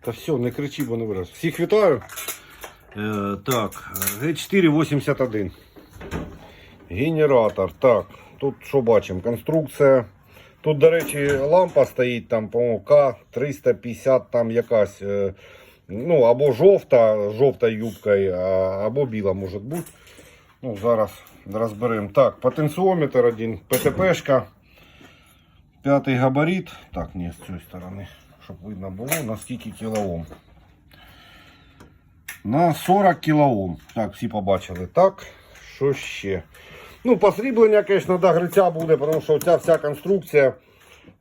Та все, не кричи, бо не вираз. Всіх вітаю. Е, так, Г481. Генератор. Так, тут що бачимо? Конструкція. Тут, до речі, лампа стоїть, там, по-моєму, К350, там якась. е, Ну, або жовта, жовта юбкою, або біла може бути. Ну, зараз розберемо. Так, потенціометр один, ПТПшка. П'ятий габарит. Так, ні, з цієї сторони, щоб видно було, на скільки кілоом. На 40 кілоом. Так, всі побачили. Так, що ще? Ну, посріблення, звісно, до гриця буде, тому що ця вся конструкція.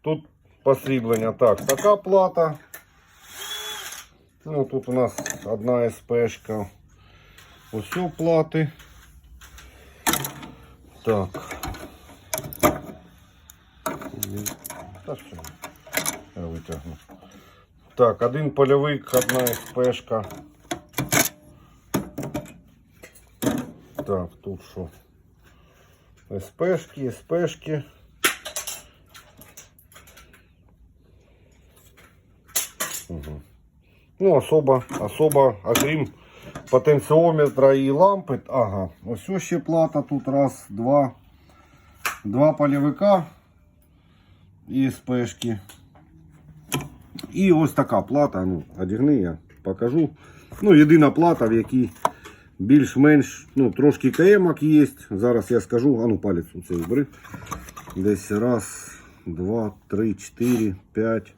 Тут посріблення. Так, така плата. Ну, тут у нас одна СПшка. Ось плати. Так. Та що, я витягну. Так, один польовик, одна СПшка. Так, тут що? СПшки, СПшки. Угу. Ну, особо, особо, окрім потенціометра і лампи. Ага, ось ще плата тут раз, два. Два полівика і спешки. І ось така плата. Ну, одягни, я покажу. Ну, єдина плата, в якій більш-менш ну, трошки каємок є. Зараз я скажу, а ну палець цей бери. Десь раз, два, три, чотири, п'ять.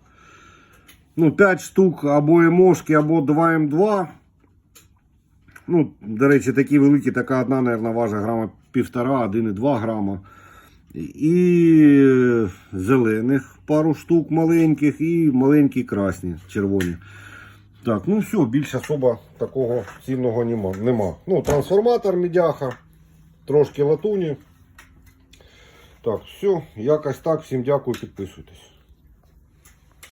Ну, 5 штук або емошки, або 2М2. Ну, до речі, такі великі, така одна, мабуть, важить грама півтора, 1,2 грама. І зелених пару штук маленьких, і маленькі красні, червоні. Так, ну все, більше особо такого цінного нема. Ну, трансформатор медяха, трошки латуні. Так, все, якось так. Всім дякую, підписуйтесь.